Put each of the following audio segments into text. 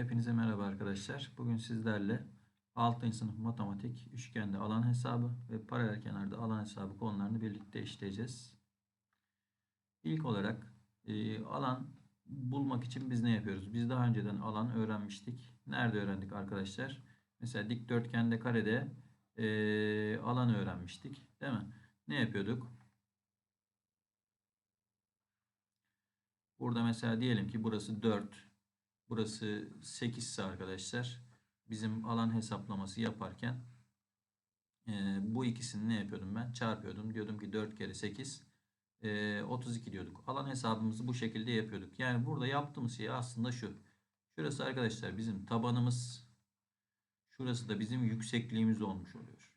Hepinize merhaba arkadaşlar. Bugün sizlerle 6. sınıf matematik, üçgende alan hesabı ve paralel kenarda alan hesabı konularını birlikte işleyeceğiz. İlk olarak e, alan bulmak için biz ne yapıyoruz? Biz daha önceden alan öğrenmiştik. Nerede öğrendik arkadaşlar? Mesela dikdörtgende karede e, alan öğrenmiştik. Değil mi? Ne yapıyorduk? Burada mesela diyelim ki burası 4, Burası 8 ise arkadaşlar bizim alan hesaplaması yaparken e, bu ikisini ne yapıyordum ben? Çarpıyordum. Diyordum ki 4 kere 8 e, 32 diyorduk. Alan hesabımızı bu şekilde yapıyorduk. Yani burada yaptığımız şey aslında şu. Şurası arkadaşlar bizim tabanımız. Şurası da bizim yüksekliğimiz olmuş oluyor.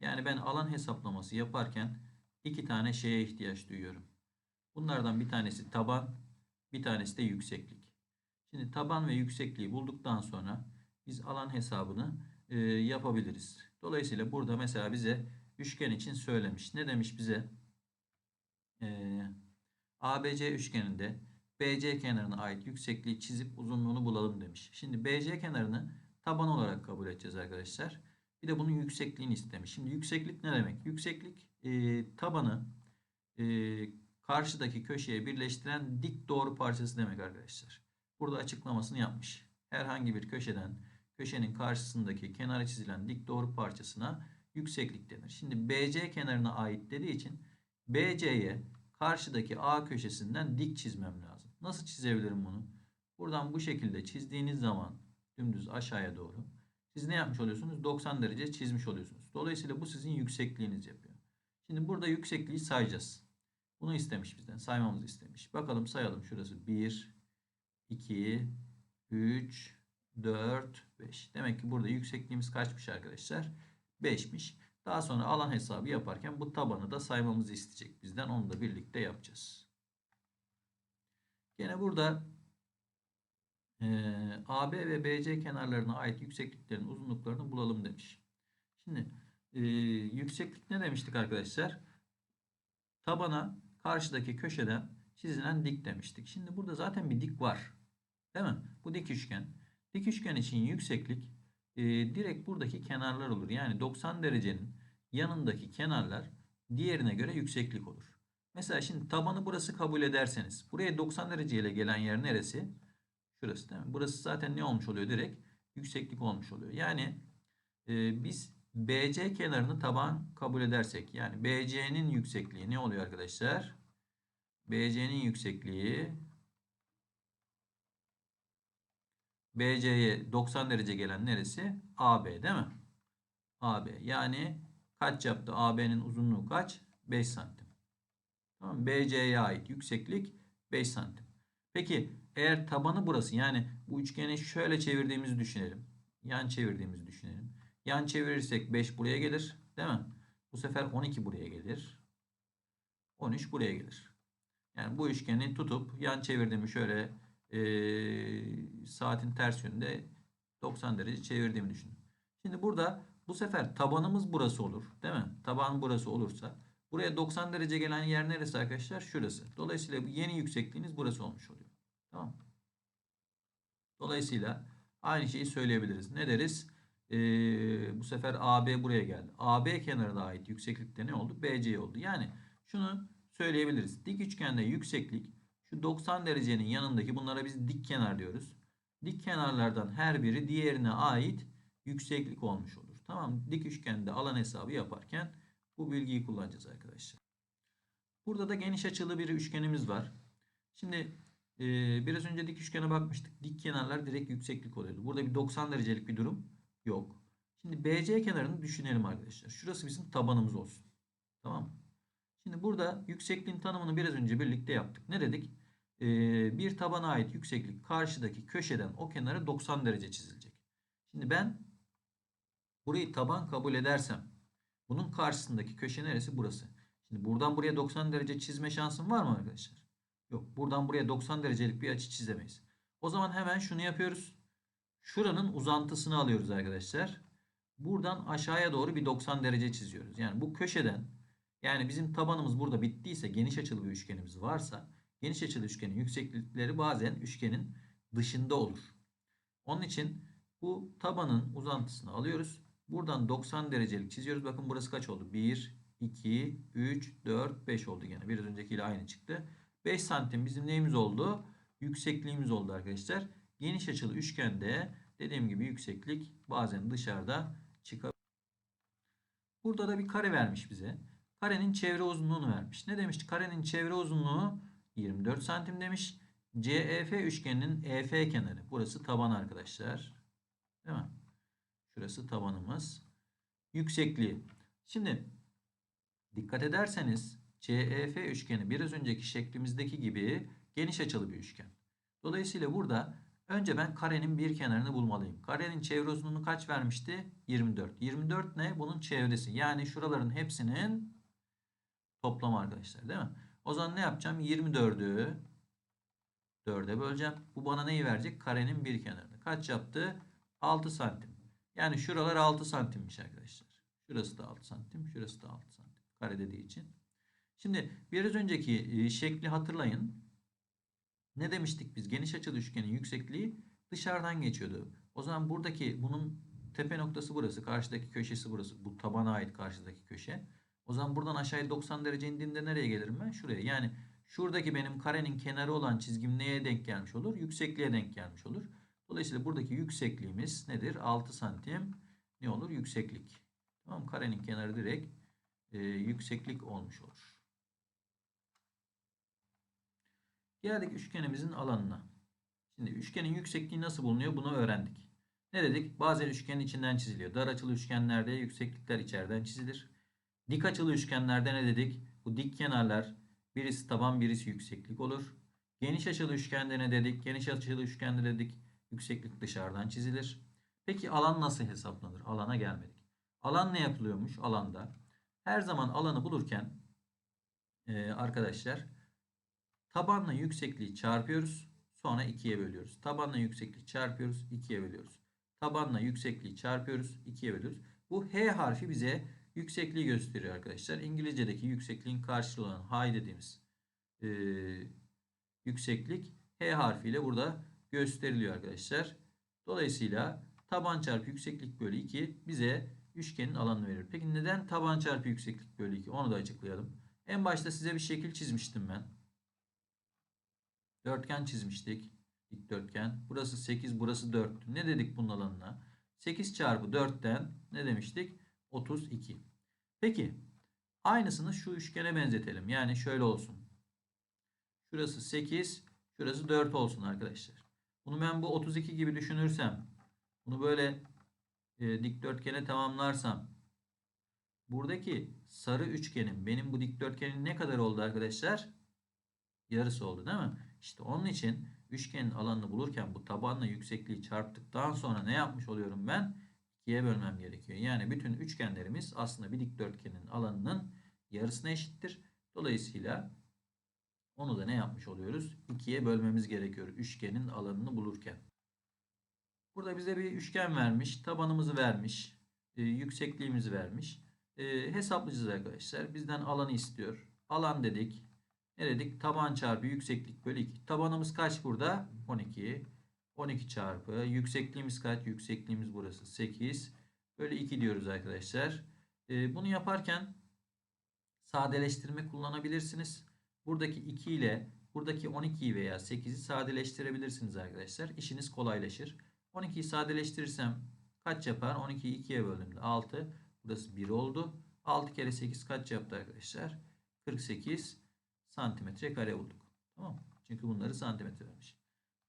Yani ben alan hesaplaması yaparken iki tane şeye ihtiyaç duyuyorum. Bunlardan bir tanesi taban, bir tanesi de yükseklik. Şimdi taban ve yüksekliği bulduktan sonra biz alan hesabını e, yapabiliriz. Dolayısıyla burada mesela bize üçgen için söylemiş. Ne demiş bize? E, ABC üçgeninde BC kenarına ait yüksekliği çizip uzunluğunu bulalım demiş. Şimdi BC kenarını taban olarak kabul edeceğiz arkadaşlar. Bir de bunun yüksekliğini istemiş. Şimdi yükseklik ne demek? Yükseklik e, tabanı e, karşıdaki köşeye birleştiren dik doğru parçası demek arkadaşlar burada açıklamasını yapmış. Herhangi bir köşeden köşenin karşısındaki kenara çizilen dik doğru parçasına yükseklik denir. Şimdi BC kenarına ait dediği için BC'ye karşıdaki A köşesinden dik çizmem lazım. Nasıl çizebilirim bunu? Buradan bu şekilde çizdiğiniz zaman dümdüz aşağıya doğru siz ne yapmış oluyorsunuz? 90 derece çizmiş oluyorsunuz. Dolayısıyla bu sizin yüksekliğiniz yapıyor. Şimdi burada yüksekliği sayacağız. Bunu istemiş bizden. Saymamızı istemiş. Bakalım sayalım. Şurası 1, 2, 3, 4, 5. Demek ki burada yüksekliğimiz kaçmış arkadaşlar? 5'miş. Daha sonra alan hesabı yaparken bu tabanı da saymamızı isteyecek bizden. Onu da birlikte yapacağız. Yine burada e, AB ve BC kenarlarına ait yüksekliklerin uzunluklarını bulalım demiş. Şimdi e, yükseklik ne demiştik arkadaşlar? Tabana karşıdaki köşeden çizilen dik demiştik. Şimdi burada zaten bir dik var. Değil mi? Bu dik üçgen. Dik üçgen için yükseklik e, direkt buradaki kenarlar olur. Yani 90 derecenin yanındaki kenarlar diğerine göre yükseklik olur. Mesela şimdi tabanı burası kabul ederseniz buraya 90 derece ile gelen yer neresi? Şurası değil mi? Burası zaten ne olmuş oluyor? Direkt yükseklik olmuş oluyor. Yani e, biz BC kenarını taban kabul edersek yani BC'nin yüksekliği ne oluyor arkadaşlar? BC'nin yüksekliği BC'ye 90 derece gelen neresi? AB değil mi? AB. Yani kaç yaptı? AB'nin uzunluğu kaç? 5 santim. Tamam BC'ye ait yükseklik 5 santim. Peki eğer tabanı burası yani bu üçgeni şöyle çevirdiğimizi düşünelim. Yan çevirdiğimizi düşünelim. Yan çevirirsek 5 buraya gelir. Değil mi? Bu sefer 12 buraya gelir. 13 buraya gelir. Yani bu üçgeni tutup yan çevirdiğimi şöyle e, saatin ters yönünde 90 derece çevirdiğimi düşünün. Şimdi burada bu sefer tabanımız burası olur. Değil mi? Taban burası olursa buraya 90 derece gelen yer neresi arkadaşlar? Şurası. Dolayısıyla yeni yüksekliğiniz burası olmuş oluyor. Tamam Dolayısıyla aynı şeyi söyleyebiliriz. Ne deriz? Ee, bu sefer AB buraya geldi. AB kenarına ait yükseklikte ne oldu? BC oldu. Yani şunu söyleyebiliriz. Dik üçgende yükseklik şu 90 derecenin yanındaki bunlara biz dik kenar diyoruz. Dik kenarlardan her biri diğerine ait yükseklik olmuş olur. Tamam Dik üçgende alan hesabı yaparken bu bilgiyi kullanacağız arkadaşlar. Burada da geniş açılı bir üçgenimiz var. Şimdi e, biraz önce dik üçgene bakmıştık. Dik kenarlar direkt yükseklik oluyordu. Burada bir 90 derecelik bir durum yok. Şimdi BC kenarını düşünelim arkadaşlar. Şurası bizim tabanımız olsun. Tamam mı? Şimdi burada yüksekliğin tanımını biraz önce birlikte yaptık. Ne dedik? Ee, bir tabana ait yükseklik karşıdaki köşeden o kenara 90 derece çizilecek. Şimdi ben burayı taban kabul edersem bunun karşısındaki köşe neresi? Burası. Şimdi buradan buraya 90 derece çizme şansım var mı arkadaşlar? Yok. Buradan buraya 90 derecelik bir açı çizemeyiz. O zaman hemen şunu yapıyoruz. Şuranın uzantısını alıyoruz arkadaşlar. Buradan aşağıya doğru bir 90 derece çiziyoruz. Yani bu köşeden yani bizim tabanımız burada bittiyse geniş açılı bir üçgenimiz varsa geniş açılı üçgenin yükseklikleri bazen üçgenin dışında olur. Onun için bu tabanın uzantısını alıyoruz. Buradan 90 derecelik çiziyoruz. Bakın burası kaç oldu? 1, 2, 3, 4, 5 oldu gene. Biraz öncekiyle aynı çıktı. 5 santim bizim neyimiz oldu? Yüksekliğimiz oldu arkadaşlar. Geniş açılı üçgende dediğim gibi yükseklik bazen dışarıda çıkabilir. Burada da bir kare vermiş bize. Karenin çevre uzunluğunu vermiş. Ne demişti? Karenin çevre uzunluğu 24 santim demiş. CEF üçgeninin EF kenarı. Burası taban arkadaşlar. Değil mi? Şurası tabanımız. Yüksekliği. Şimdi dikkat ederseniz CEF üçgeni biraz önceki şeklimizdeki gibi geniş açılı bir üçgen. Dolayısıyla burada önce ben karenin bir kenarını bulmalıyım. Karenin çevre uzunluğunu kaç vermişti? 24. 24 ne? Bunun çevresi. Yani şuraların hepsinin toplamı arkadaşlar değil mi? O zaman ne yapacağım? 24'ü 4'e böleceğim. Bu bana neyi verecek? Karenin bir kenarını. Kaç yaptı? 6 santim. Yani şuralar 6 santimmiş arkadaşlar. Şurası da 6 santim. Şurası da 6 santim. Kare dediği için. Şimdi biraz önceki e, şekli hatırlayın. Ne demiştik biz? Geniş açılı üçgenin yüksekliği dışarıdan geçiyordu. O zaman buradaki bunun tepe noktası burası. Karşıdaki köşesi burası. Bu tabana ait karşıdaki köşe. O zaman buradan aşağıya 90 derece indiğinde nereye gelirim ben? Şuraya. Yani şuradaki benim karenin kenarı olan çizgim neye denk gelmiş olur? Yüksekliğe denk gelmiş olur. Dolayısıyla buradaki yüksekliğimiz nedir? 6 santim ne olur? Yükseklik. Tamam Karenin kenarı direkt e, yükseklik olmuş olur. Geldik üçgenimizin alanına. Şimdi üçgenin yüksekliği nasıl bulunuyor? Bunu öğrendik. Ne dedik? Bazen üçgenin içinden çiziliyor. Dar açılı üçgenlerde yükseklikler içeriden çizilir. Dik açılı üçgenlerde ne dedik? Bu dik kenarlar birisi taban birisi yükseklik olur. Geniş açılı üçgende ne dedik? Geniş açılı üçgende dedik yükseklik dışarıdan çizilir. Peki alan nasıl hesaplanır? Alana gelmedik. Alan ne yapılıyormuş? Alanda her zaman alanı bulurken e, arkadaşlar tabanla yüksekliği çarpıyoruz. Sonra 2'ye bölüyoruz. Tabanla yüksekliği çarpıyoruz. 2'ye bölüyoruz. Tabanla yüksekliği çarpıyoruz. 2'ye bölüyoruz. Bu H harfi bize yüksekliği gösteriyor arkadaşlar. İngilizce'deki yüksekliğin karşılığı olan high dediğimiz e, yükseklik H harfiyle burada gösteriliyor arkadaşlar. Dolayısıyla taban çarpı yükseklik bölü 2 bize üçgenin alanını verir. Peki neden taban çarpı yükseklik bölü 2? Onu da açıklayalım. En başta size bir şekil çizmiştim ben. Dörtgen çizmiştik. Dikdörtgen. Burası 8, burası 4. Ne dedik bunun alanına? 8 çarpı 4'ten ne demiştik? 32. Peki aynısını şu üçgene benzetelim. Yani şöyle olsun. Şurası 8, şurası 4 olsun arkadaşlar. Bunu ben bu 32 gibi düşünürsem, bunu böyle e, dikdörtgene tamamlarsam, buradaki sarı üçgenin benim bu dikdörtgenin ne kadar oldu arkadaşlar? Yarısı oldu değil mi? İşte onun için üçgenin alanını bulurken bu tabanla yüksekliği çarptıktan sonra ne yapmış oluyorum ben? 2'ye bölmem gerekiyor. Yani bütün üçgenlerimiz aslında bir dikdörtgenin alanının yarısına eşittir. Dolayısıyla onu da ne yapmış oluyoruz? 2'ye bölmemiz gerekiyor üçgenin alanını bulurken. Burada bize bir üçgen vermiş. Tabanımızı vermiş. E, yüksekliğimizi vermiş. E, hesaplayacağız arkadaşlar. Bizden alanı istiyor. Alan dedik. Ne dedik? Taban çarpı yükseklik bölü 2. Tabanımız kaç burada? 12. 12 çarpı. Yüksekliğimiz kaç? Yüksekliğimiz burası 8. Bölü 2 diyoruz arkadaşlar. E, bunu yaparken sadeleştirme kullanabilirsiniz. Buradaki 2 ile buradaki 12'yi veya 8'i sadeleştirebilirsiniz arkadaşlar. İşiniz kolaylaşır. 12'yi sadeleştirirsem kaç yapar? 12'yi 2'ye böldüğümde 6. Burası 1 oldu. 6 kere 8 kaç yaptı arkadaşlar? 48 santimetre kare bulduk. Tamam Çünkü bunları santimetre vermiş.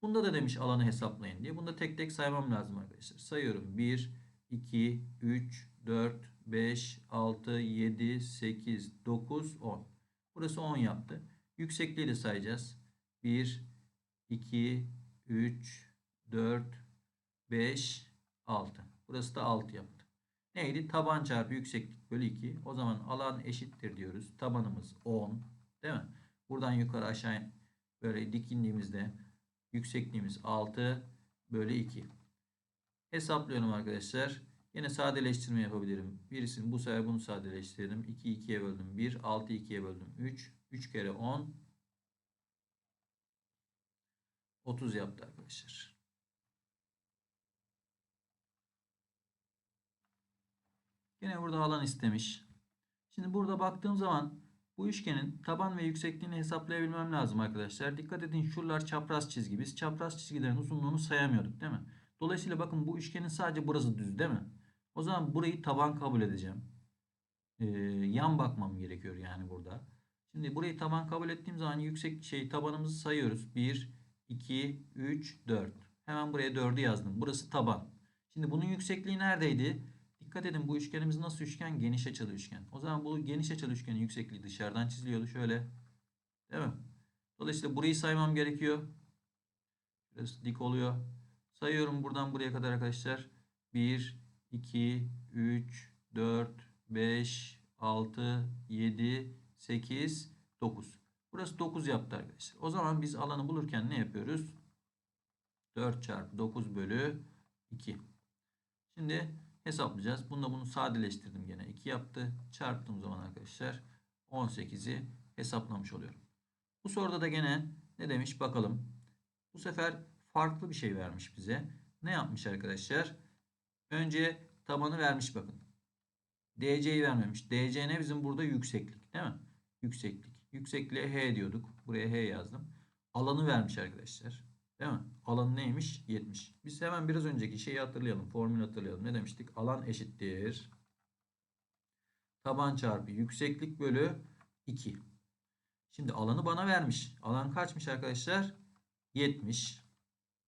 Bunda da demiş alanı hesaplayın diye. Bunda tek tek saymam lazım arkadaşlar. Sayıyorum. 1, 2, 3, 4, 5, 6, 7, 8, 9, 10. Burası 10 yaptı. Yüksekliği de sayacağız. 1, 2, 3, 4, 5, 6. Burası da 6 yaptı. Neydi? Taban çarpı yükseklik bölü 2. O zaman alan eşittir diyoruz. Tabanımız 10. Değil mi? Buradan yukarı aşağı böyle dik indiğimizde Yüksekliğimiz 6 bölü 2. Hesaplıyorum arkadaşlar. Yine sadeleştirme yapabilirim. Birisini bu sefer bunu sadeleştirelim. 2 2'ye böldüm 1. 6 2'ye böldüm 3. 3 kere 10. 30 yaptı arkadaşlar. Yine burada alan istemiş. Şimdi burada baktığım zaman bu üçgenin taban ve yüksekliğini hesaplayabilmem lazım arkadaşlar. Dikkat edin şuralar çapraz çizgi. Biz çapraz çizgilerin uzunluğunu sayamıyorduk değil mi? Dolayısıyla bakın bu üçgenin sadece burası düz değil mi? O zaman burayı taban kabul edeceğim. Ee, yan bakmam gerekiyor yani burada. Şimdi burayı taban kabul ettiğim zaman yüksek şey tabanımızı sayıyoruz. 1, 2, 3, 4. Hemen buraya 4'ü yazdım. Burası taban. Şimdi bunun yüksekliği neredeydi? Dikkat edin bu üçgenimiz nasıl üçgen? Geniş açılı üçgen. O zaman bu geniş açılı üçgenin yüksekliği dışarıdan çiziliyordu şöyle. Değil mi? Dolayısıyla burayı saymam gerekiyor. Burası dik oluyor. Sayıyorum buradan buraya kadar arkadaşlar. 1, 2, 3, 4, 5, 6, 7, 8, 9. Burası 9 yaptı arkadaşlar. O zaman biz alanı bulurken ne yapıyoruz? 4 çarpı 9 bölü 2. Şimdi hesaplayacağız. Bunda bunu sadeleştirdim gene. 2 yaptı. Çarptığım zaman arkadaşlar 18'i hesaplamış oluyorum. Bu soruda da gene ne demiş bakalım. Bu sefer farklı bir şey vermiş bize. Ne yapmış arkadaşlar? Önce tabanı vermiş bakın. DC'yi vermemiş. DC ne bizim burada yükseklik değil mi? Yükseklik. Yüksekliğe H diyorduk. Buraya H yazdım. Alanı vermiş arkadaşlar. Değil mi? Alan neymiş? 70. Biz hemen biraz önceki şeyi hatırlayalım. Formülü hatırlayalım. Ne demiştik? Alan eşittir. Taban çarpı yükseklik bölü 2. Şimdi alanı bana vermiş. Alan kaçmış arkadaşlar? 70.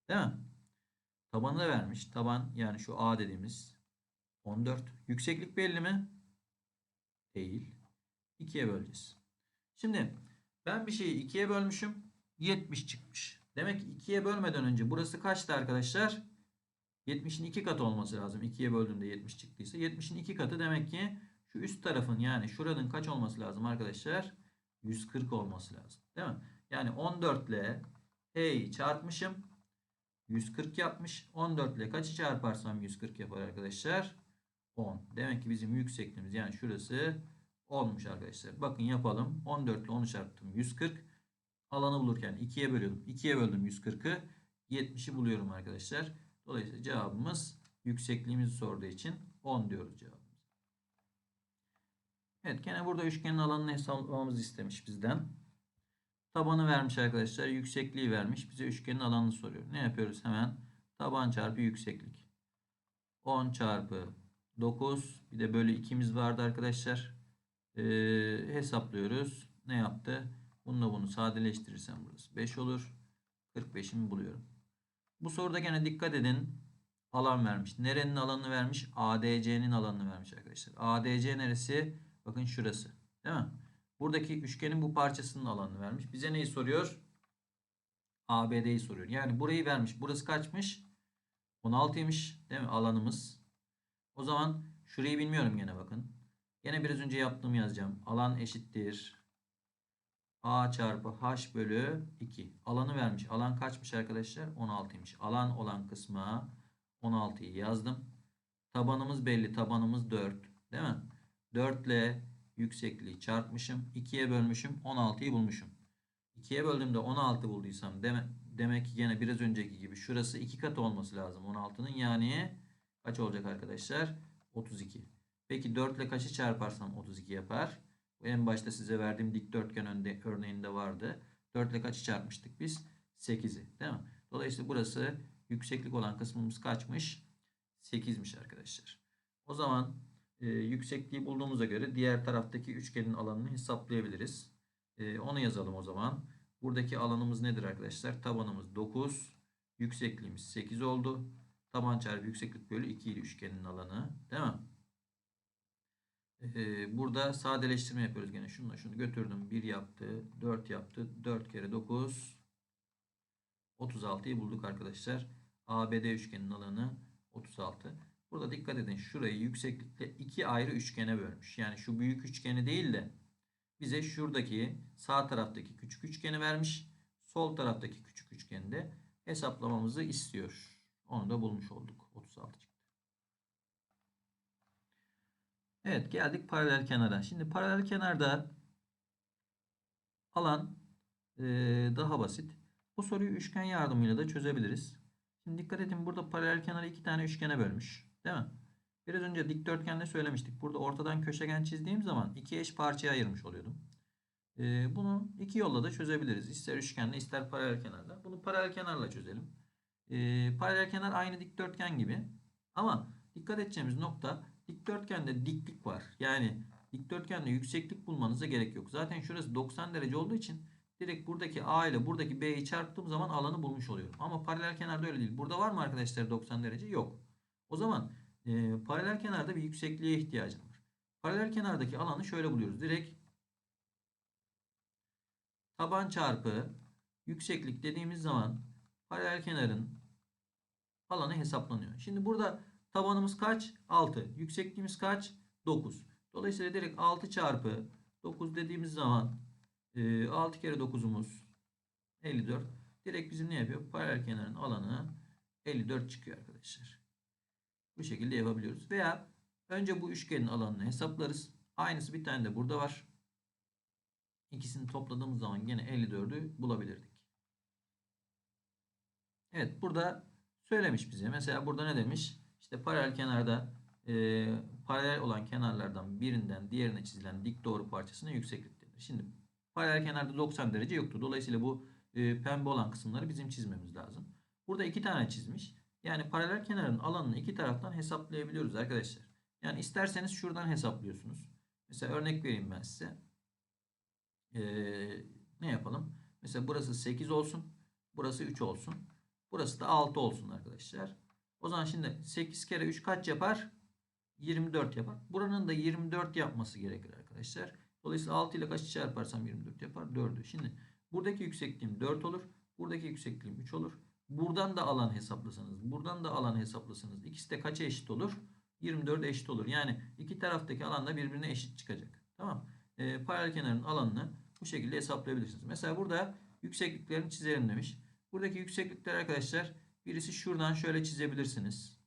Değil mi? Tabanı da vermiş. Taban yani şu A dediğimiz 14. Yükseklik belli mi? Değil. 2'ye böleceğiz. Şimdi ben bir şeyi 2'ye bölmüşüm. 70 çıkmış. Demek ki 2'ye bölmeden önce burası kaçtı arkadaşlar? 70'in 2 katı olması lazım. 2'ye böldüğümde 70 çıktıysa. 70'in 2 katı demek ki şu üst tarafın yani şuranın kaç olması lazım arkadaşlar? 140 olması lazım. Değil mi? Yani 14 ile H'yi çarpmışım. 140 yapmış. 14 ile kaçı çarparsam 140 yapar arkadaşlar? 10. Demek ki bizim yüksekliğimiz yani şurası 10'muş arkadaşlar. Bakın yapalım. 14 ile 10'u çarptım. 140. Alanı bulurken 2'ye bölüyordum. 2'ye böldüm 140'ı. 70'i buluyorum arkadaşlar. Dolayısıyla cevabımız yüksekliğimizi sorduğu için 10 diyoruz cevabımız. Evet gene burada üçgenin alanını hesaplamamızı istemiş bizden. Tabanı vermiş arkadaşlar. Yüksekliği vermiş. Bize üçgenin alanını soruyor. Ne yapıyoruz hemen? Taban çarpı yükseklik. 10 çarpı 9. Bir de bölü 2'miz vardı arkadaşlar. Ee, hesaplıyoruz. Ne yaptı? Bununla bunu sadeleştirirsem burası 5 olur. 45'imi buluyorum. Bu soruda gene dikkat edin. Alan vermiş. Nerenin alanını vermiş? ADC'nin alanını vermiş arkadaşlar. ADC neresi? Bakın şurası. Değil mi? Buradaki üçgenin bu parçasının alanını vermiş. Bize neyi soruyor? ABD'yi soruyor. Yani burayı vermiş. Burası kaçmış? 16'ymış. Değil mi? Alanımız. O zaman şurayı bilmiyorum gene bakın. Gene biraz önce yaptığımı yazacağım. Alan eşittir. A çarpı H bölü 2. Alanı vermiş. Alan kaçmış arkadaşlar? 16'ymış. Alan olan kısma 16'yı yazdım. Tabanımız belli. Tabanımız 4. Değil mi? 4 ile yüksekliği çarpmışım. 2'ye bölmüşüm. 16'yı bulmuşum. 2'ye böldüğümde 16 bulduysam deme, demek ki yine biraz önceki gibi şurası 2 katı olması lazım 16'nın. Yani kaç olacak arkadaşlar? 32. Peki 4 ile kaçı çarparsam 32 yapar? Bu en başta size verdiğim dikdörtgen önde, örneğinde vardı. 4 ile kaçı çarpmıştık biz? 8'i değil mi? Dolayısıyla burası yükseklik olan kısmımız kaçmış? 8'miş arkadaşlar. O zaman e, yüksekliği bulduğumuza göre diğer taraftaki üçgenin alanını hesaplayabiliriz. E, onu yazalım o zaman. Buradaki alanımız nedir arkadaşlar? Tabanımız 9. Yüksekliğimiz 8 oldu. Taban çarpı yükseklik bölü 2 ile üçgenin alanı. Değil mi? Burada sadeleştirme yapıyoruz gene. Şununla şunu götürdüm. 1 yaptı. 4 yaptı. 4 kere 9. 36'yı bulduk arkadaşlar. ABD üçgenin alanı 36. Burada dikkat edin. Şurayı yükseklikle iki ayrı üçgene bölmüş. Yani şu büyük üçgeni değil de bize şuradaki sağ taraftaki küçük üçgeni vermiş. Sol taraftaki küçük üçgeni de hesaplamamızı istiyor. Onu da bulmuş olduk. 36 çıktı. Evet geldik paralel kenara. Şimdi paralel kenarda alan e, daha basit. Bu soruyu üçgen yardımıyla da çözebiliriz. Şimdi dikkat edin burada paralel kenarı iki tane üçgene bölmüş. Değil mi? Biraz önce dikdörtgende söylemiştik. Burada ortadan köşegen çizdiğim zaman iki eş parçaya ayırmış oluyordum. Ee, bunu iki yolla da çözebiliriz. İster üçgenle ister paralel kenarla. Bunu paralel kenarla çözelim. Ee, paralel kenar aynı dikdörtgen gibi. Ama dikkat edeceğimiz nokta dikdörtgende diklik var. Yani dikdörtgende yükseklik bulmanıza gerek yok. Zaten şurası 90 derece olduğu için direkt buradaki A ile buradaki B'yi çarptığım zaman alanı bulmuş oluyorum. Ama paralel kenarda öyle değil. Burada var mı arkadaşlar 90 derece? Yok. O zaman e, paralel kenarda bir yüksekliğe ihtiyacım var. Paralel kenardaki alanı şöyle buluyoruz. Direkt taban çarpı yükseklik dediğimiz zaman paralel kenarın alanı hesaplanıyor. Şimdi burada tabanımız kaç? 6. Yüksekliğimiz kaç? 9. Dolayısıyla direkt 6 çarpı 9 dediğimiz zaman 6 kere 9'umuz 54. Direkt bizim ne yapıyor? Paralel kenarın alanı 54 çıkıyor arkadaşlar. Bu şekilde yapabiliyoruz. Veya önce bu üçgenin alanını hesaplarız. Aynısı bir tane de burada var. İkisini topladığımız zaman yine 54'ü bulabilirdik. Evet burada söylemiş bize. Mesela burada ne demiş? İşte paralel kenarda e, paralel olan kenarlardan birinden diğerine çizilen dik doğru parçasına yükseklik denir. Şimdi paralel kenarda 90 derece yoktu. Dolayısıyla bu e, pembe olan kısımları bizim çizmemiz lazım. Burada iki tane çizmiş. Yani paralel kenarın alanını iki taraftan hesaplayabiliyoruz arkadaşlar. Yani isterseniz şuradan hesaplıyorsunuz. Mesela örnek vereyim ben size. Ee, ne yapalım? Mesela burası 8 olsun. Burası 3 olsun. Burası da 6 olsun arkadaşlar. O zaman şimdi 8 kere 3 kaç yapar? 24 yapar. Buranın da 24 yapması gerekir arkadaşlar. Dolayısıyla 6 ile kaçı çarparsam 24 yapar? 4'ü. Şimdi buradaki yüksekliğim 4 olur. Buradaki yüksekliğim 3 olur. Buradan da alan hesaplasanız, buradan da alan hesaplasanız ikisi de kaça eşit olur? 24 eşit olur. Yani iki taraftaki alan da birbirine eşit çıkacak. Tamam. Ee, paralel kenarın alanını bu şekilde hesaplayabilirsiniz. Mesela burada yüksekliklerini çizelim demiş. Buradaki yükseklikler arkadaşlar birisi şuradan şöyle çizebilirsiniz.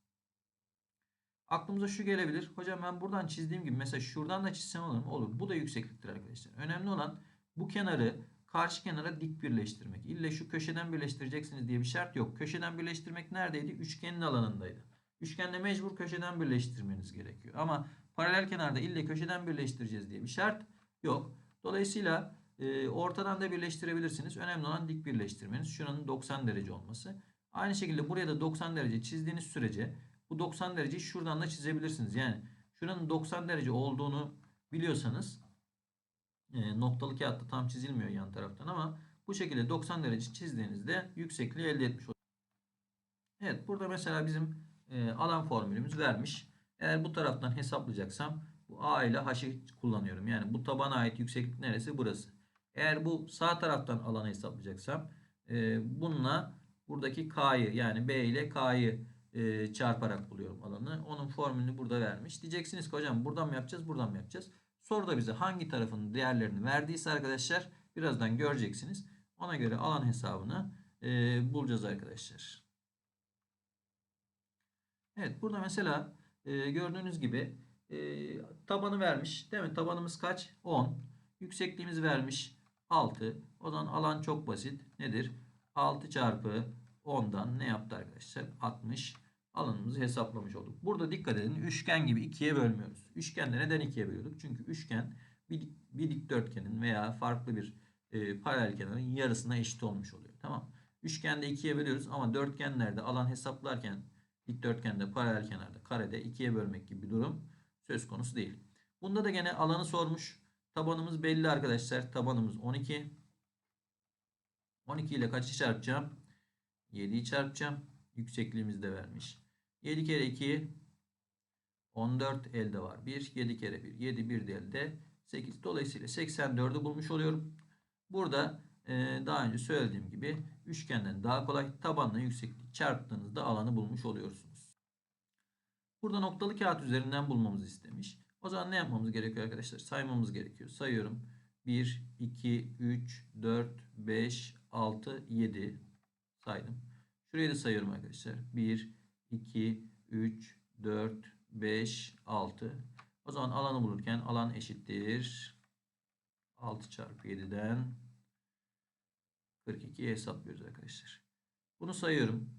Aklımıza şu gelebilir. Hocam ben buradan çizdiğim gibi mesela şuradan da çizsem olur mu? Olur. Bu da yüksekliktir arkadaşlar. Önemli olan bu kenarı karşı kenara dik birleştirmek. İlle şu köşeden birleştireceksiniz diye bir şart yok. Köşeden birleştirmek neredeydi? Üçgenin alanındaydı. Üçgende mecbur köşeden birleştirmeniz gerekiyor. Ama paralel kenarda ille köşeden birleştireceğiz diye bir şart yok. Dolayısıyla e, ortadan da birleştirebilirsiniz. Önemli olan dik birleştirmeniz. Şuranın 90 derece olması. Aynı şekilde buraya da 90 derece çizdiğiniz sürece bu 90 dereceyi şuradan da çizebilirsiniz. Yani şuranın 90 derece olduğunu biliyorsanız e, noktalı kağıtta tam çizilmiyor yan taraftan ama bu şekilde 90 derece çizdiğinizde yüksekliği elde etmiş oluyorsunuz. Evet burada mesela bizim e, alan formülümüz vermiş. Eğer bu taraftan hesaplayacaksam bu A ile H'ı kullanıyorum. Yani bu tabana ait yükseklik neresi? Burası. Eğer bu sağ taraftan alanı hesaplayacaksam e, bununla buradaki K'yı yani B ile K'yı e, çarparak buluyorum alanı. Onun formülünü burada vermiş. Diyeceksiniz ki hocam buradan mı yapacağız buradan mı yapacağız? Soruda bize hangi tarafın değerlerini verdiyse arkadaşlar birazdan göreceksiniz. Ona göre alan hesabını e, bulacağız arkadaşlar. Evet burada mesela e, gördüğünüz gibi e, tabanı vermiş. Değil mi? Tabanımız kaç? 10. Yüksekliğimiz vermiş 6. O zaman alan çok basit. Nedir? 6 çarpı 10'dan ne yaptı arkadaşlar? 60. Alanımızı hesaplamış olduk. Burada dikkat edin. Üçgen gibi ikiye bölmüyoruz. Üçgende neden ikiye bölüyorduk? Çünkü üçgen bir, bir dikdörtgenin veya farklı bir e, paralel kenarın yarısına eşit olmuş oluyor. Tamam. Üçgende ikiye bölüyoruz ama dörtgenlerde alan hesaplarken dikdörtgende, paralel kenarda, karede ikiye bölmek gibi bir durum söz konusu değil. Bunda da gene alanı sormuş. Tabanımız belli arkadaşlar. Tabanımız 12. 12 ile kaçı çarpacağım? 7'yi çarpacağım. Yüksekliğimiz de vermiş. 7 kere 2 14 elde var. 1 7 kere 1 7 1 de elde 8. Dolayısıyla 84'ü bulmuş oluyorum. Burada e, daha önce söylediğim gibi üçgenden daha kolay tabanla yüksekliği çarptığınızda alanı bulmuş oluyorsunuz. Burada noktalı kağıt üzerinden bulmamızı istemiş. O zaman ne yapmamız gerekiyor arkadaşlar? Saymamız gerekiyor. Sayıyorum. 1, 2, 3, 4, 5, 6, 7 saydım. Şurayı da sayıyorum arkadaşlar. 1, 2, 3, 4, 5, 6. O zaman alanı bulurken alan eşittir. 6 çarpı 7'den 42 hesaplıyoruz arkadaşlar. Bunu sayıyorum.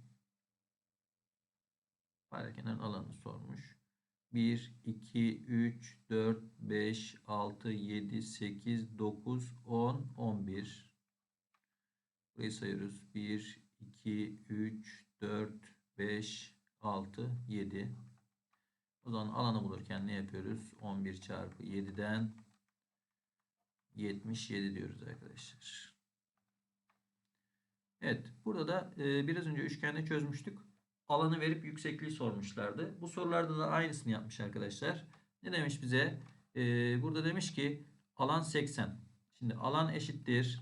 Paralel kenarın alanını sormuş. 1, 2, 3, 4, 5, 6, 7, 8, 9, 10, 11. Burayı sayıyoruz. 1, 2, 3, 4, 5, 6, 7. O zaman alanı bulurken ne yapıyoruz? 11 çarpı 7'den 77 diyoruz arkadaşlar. Evet. Burada da e, biraz önce üçgende çözmüştük. Alanı verip yüksekliği sormuşlardı. Bu sorularda da aynısını yapmış arkadaşlar. Ne demiş bize? E, burada demiş ki alan 80. Şimdi alan eşittir.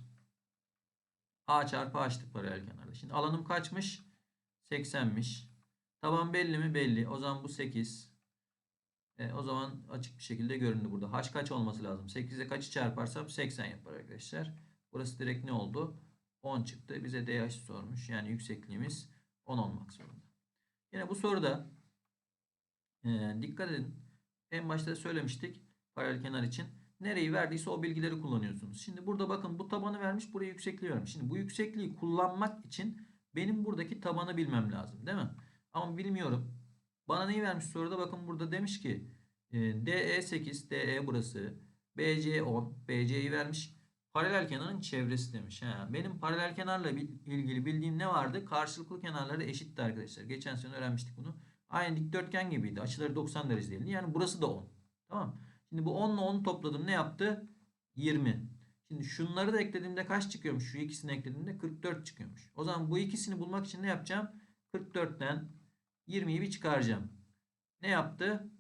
A çarpı H'tık paralel kenarda. Şimdi alanım kaçmış? 80'miş. Taban belli mi? Belli. O zaman bu 8. E, o zaman açık bir şekilde göründü burada. H kaç olması lazım? 8'e kaçı çarparsam 80 yapar arkadaşlar. Burası direkt ne oldu? 10 çıktı. Bize DH sormuş. Yani yüksekliğimiz 10 olmak zorunda. Yine bu soruda e, dikkat edin. En başta söylemiştik paralel kenar için. Nereyi verdiyse o bilgileri kullanıyorsunuz. Şimdi burada bakın bu tabanı vermiş. Buraya yüksekliği vermiş. Şimdi bu yüksekliği kullanmak için benim buradaki tabanı bilmem lazım. Değil mi? Ama bilmiyorum. Bana neyi vermiş soruda? Bakın burada demiş ki e, DE 8, DE burası. BC 10, BC'yi vermiş. Paralel kenarın çevresi demiş. Ha, benim paralel kenarla ilgili bildiğim ne vardı? Karşılıklı kenarları eşitti arkadaşlar. Geçen sene öğrenmiştik bunu. Aynı dikdörtgen gibiydi. Açıları 90 derece değildi. Yani burası da 10. Tamam. Şimdi bu 10 ile 10'u topladım. Ne yaptı? 20. Şimdi şunları da eklediğimde kaç çıkıyormuş? Şu ikisini eklediğimde 44 çıkıyormuş. O zaman bu ikisini bulmak için ne yapacağım? 44'ten 20'yi bir çıkaracağım. Ne yaptı?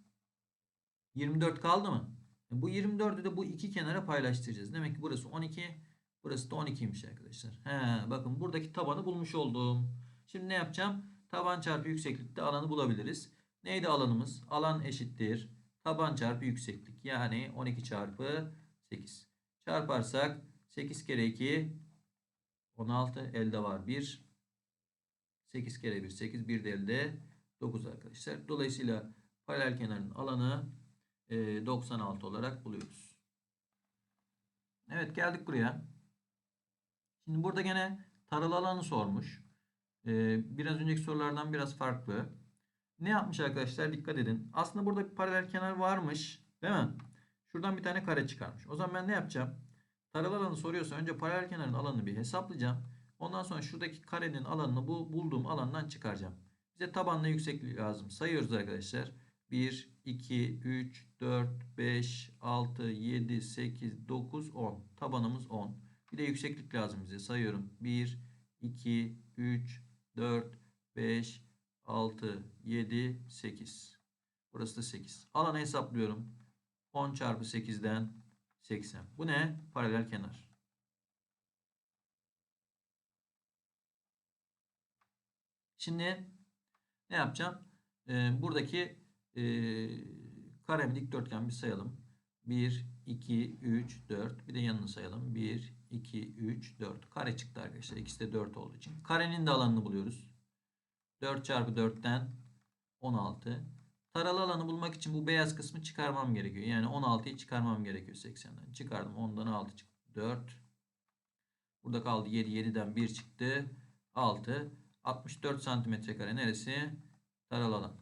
24 kaldı mı? Bu 24'ü de bu iki kenara paylaştıracağız. Demek ki burası 12, burası da 12'ymiş arkadaşlar. He, bakın buradaki tabanı bulmuş oldum. Şimdi ne yapacağım? Taban çarpı yükseklikte alanı bulabiliriz. Neydi alanımız? Alan eşittir. Taban çarpı yükseklik. Yani 12 çarpı 8. Çarparsak 8 kere 2 16 elde var 1. 8 kere 1 8 bir de elde 9 arkadaşlar. Dolayısıyla paralel kenarın alanı 96 olarak buluyoruz. Evet geldik buraya. Şimdi burada gene taralı alanı sormuş. Biraz önceki sorulardan biraz farklı. Ne yapmış arkadaşlar? Dikkat edin. Aslında burada paralel kenar varmış. Değil mi? Şuradan bir tane kare çıkarmış. O zaman ben ne yapacağım? Taralı alanı soruyorsa önce paralel kenarın alanını bir hesaplayacağım. Ondan sonra şuradaki karenin alanını bu bulduğum alandan çıkaracağım. Bize tabanla yükseklik lazım. Sayıyoruz arkadaşlar. 1, 2, 3, 4, 5, 6, 7, 8, 9, 10. Tabanımız 10. Bir de yükseklik lazım bize. Sayıyorum. 1, 2, 3, 4, 5, 6, 7, 8. Burası da 8. Alanı hesaplıyorum. 10 çarpı 8'den 80. Bu ne? Paralel kenar. Şimdi ne yapacağım? Ee, buradaki e, kare dikdörtgen bir sayalım. 1, 2, 3, 4. Bir de yanını sayalım. 1, 2, 3, 4. Kare çıktı arkadaşlar. İkisi de 4 olduğu için. Karenin de alanını buluyoruz. 4 çarpı 4'ten 16. Taralı alanı bulmak için bu beyaz kısmı çıkarmam gerekiyor. Yani 16'yı çıkarmam gerekiyor 80'den. Çıkardım. 10'dan 6 çıktı. 4. Burada kaldı 7. 7'den 1 çıktı. 6. 64 santimetre kare neresi? Taralı alan.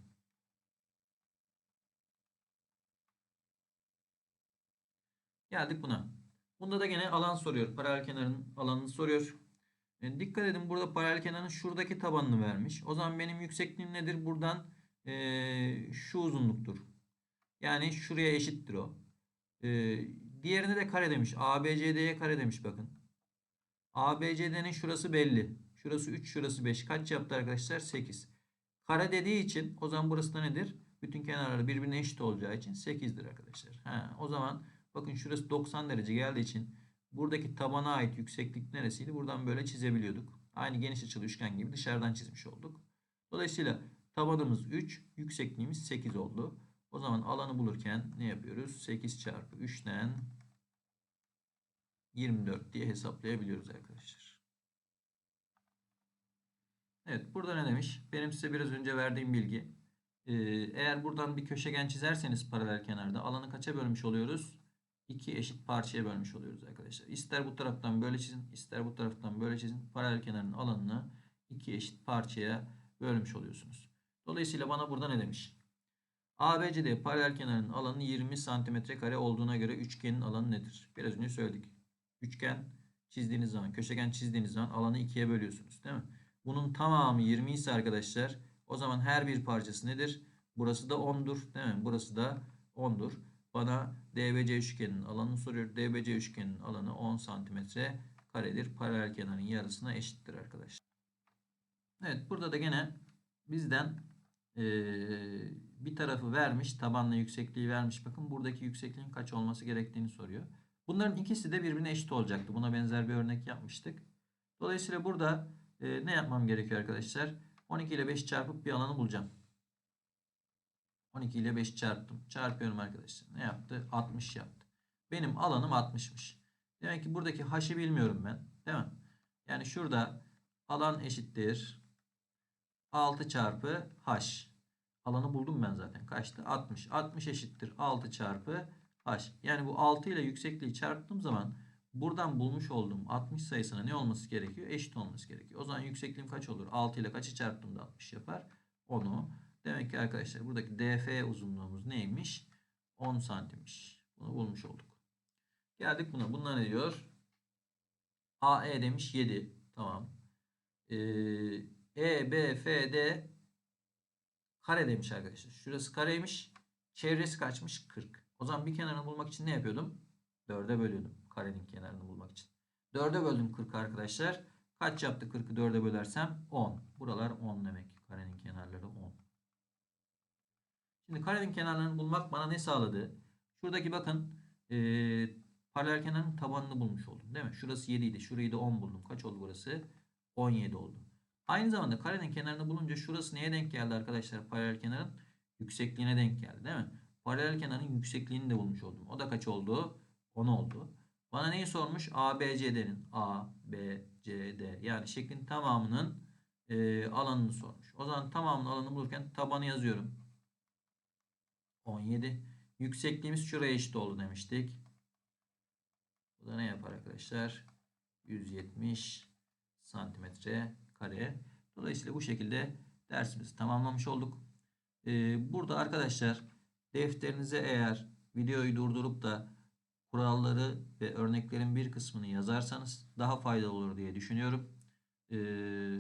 Geldik buna. Bunda da gene alan soruyor. Paralel kenarın alanını soruyor. E, dikkat edin burada paralel kenarın şuradaki tabanını vermiş. O zaman benim yüksekliğim nedir? Buradan e, şu uzunluktur. Yani şuraya eşittir o. E, diğerine de kare demiş. ABCD'ye kare demiş bakın. ABCD'nin şurası belli. Şurası 3, şurası 5. Kaç yaptı arkadaşlar? 8. Kare dediği için o zaman burası da nedir? Bütün kenarları birbirine eşit olacağı için 8'dir arkadaşlar. Ha, o zaman bakın şurası 90 derece geldiği için buradaki tabana ait yükseklik neresiydi? Buradan böyle çizebiliyorduk. Aynı geniş açılı üçgen gibi dışarıdan çizmiş olduk. Dolayısıyla tabanımız 3, yüksekliğimiz 8 oldu. O zaman alanı bulurken ne yapıyoruz? 8 çarpı 3'ten 24 diye hesaplayabiliyoruz arkadaşlar. Evet burada ne demiş? Benim size biraz önce verdiğim bilgi. Ee, eğer buradan bir köşegen çizerseniz paralel kenarda alanı kaça bölmüş oluyoruz? İki eşit parçaya bölmüş oluyoruz arkadaşlar. İster bu taraftan böyle çizin, ister bu taraftan böyle çizin. Paralel kenarın alanını iki eşit parçaya bölmüş oluyorsunuz. Dolayısıyla bana burada ne demiş? ABCD paralel kenarının alanı 20 santimetre kare olduğuna göre üçgenin alanı nedir? Biraz önce söyledik. Üçgen çizdiğiniz zaman, köşegen çizdiğiniz zaman alanı ikiye bölüyorsunuz değil mi? Bunun tamamı 20 ise arkadaşlar o zaman her bir parçası nedir? Burası da 10'dur değil mi? Burası da 10'dur. Bana DBC üçgeninin alanını soruyor. DBC üçgeninin alanı 10 santimetre karedir. Paralel kenarın yarısına eşittir arkadaşlar. Evet burada da gene bizden eee, bir tarafı vermiş. Tabanla yüksekliği vermiş. Bakın buradaki yüksekliğin kaç olması gerektiğini soruyor. Bunların ikisi de birbirine eşit olacaktı. Buna benzer bir örnek yapmıştık. Dolayısıyla burada e, ne yapmam gerekiyor arkadaşlar? 12 ile 5 çarpıp bir alanı bulacağım. 12 ile 5 çarptım. Çarpıyorum arkadaşlar. Ne yaptı? 60 yaptı. Benim alanım 60'mış. Demek ki buradaki h'ı bilmiyorum ben. Değil mi? Yani şurada alan eşittir. 6 çarpı h. Alanı buldum ben zaten. Kaçtı? 60. 60 eşittir 6 çarpı h. Yani bu 6 ile yüksekliği çarptığım zaman buradan bulmuş olduğum 60 sayısına ne olması gerekiyor? Eşit olması gerekiyor. O zaman yüksekliğim kaç olur? 6 ile kaçı çarptığımda 60 yapar? 10'u. Demek ki arkadaşlar buradaki DF uzunluğumuz neymiş? 10 santimmiş. Bunu bulmuş olduk. Geldik buna. Bunlar ne diyor? AE demiş 7. Tamam. Ee, E, B, F, D kare demiş arkadaşlar. Şurası kareymiş. Çevresi kaçmış? 40. O zaman bir kenarını bulmak için ne yapıyordum? 4'e bölüyordum. Karenin kenarını bulmak için. 4'e böldüm 40 arkadaşlar. Kaç yaptı 40'ı 4'e bölersem? 10. Buralar 10 demek. Karenin kenarları 10. Şimdi karenin kenarlarını bulmak bana ne sağladı? Şuradaki bakın eee paralel kenarın tabanını bulmuş oldum. Değil mi? Şurası 7 idi. Şurayı da 10 buldum. Kaç oldu burası? 17 oldu. Aynı zamanda karenin kenarını bulunca şurası neye denk geldi arkadaşlar? Paralel kenarın yüksekliğine denk geldi değil mi? Paralel kenarın yüksekliğini de bulmuş oldum. O da kaç oldu? 10 oldu. Bana neyi sormuş? ABCD'nin A, B, C, D yani şeklin tamamının e, alanını sormuş. O zaman tamamının alanını bulurken tabanı yazıyorum. 17. Yüksekliğimiz şuraya eşit oldu demiştik. Bu da ne yapar arkadaşlar? 170 santimetre kare. Dolayısıyla bu şekilde dersimizi tamamlamış olduk. Ee, burada arkadaşlar defterinize eğer videoyu durdurup da kuralları ve örneklerin bir kısmını yazarsanız daha faydalı olur diye düşünüyorum. Ee,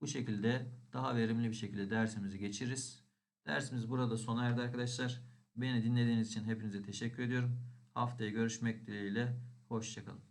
bu şekilde daha verimli bir şekilde dersimizi geçiririz. Dersimiz burada sona erdi arkadaşlar. Beni dinlediğiniz için hepinize teşekkür ediyorum. Haftaya görüşmek dileğiyle. Hoşçakalın.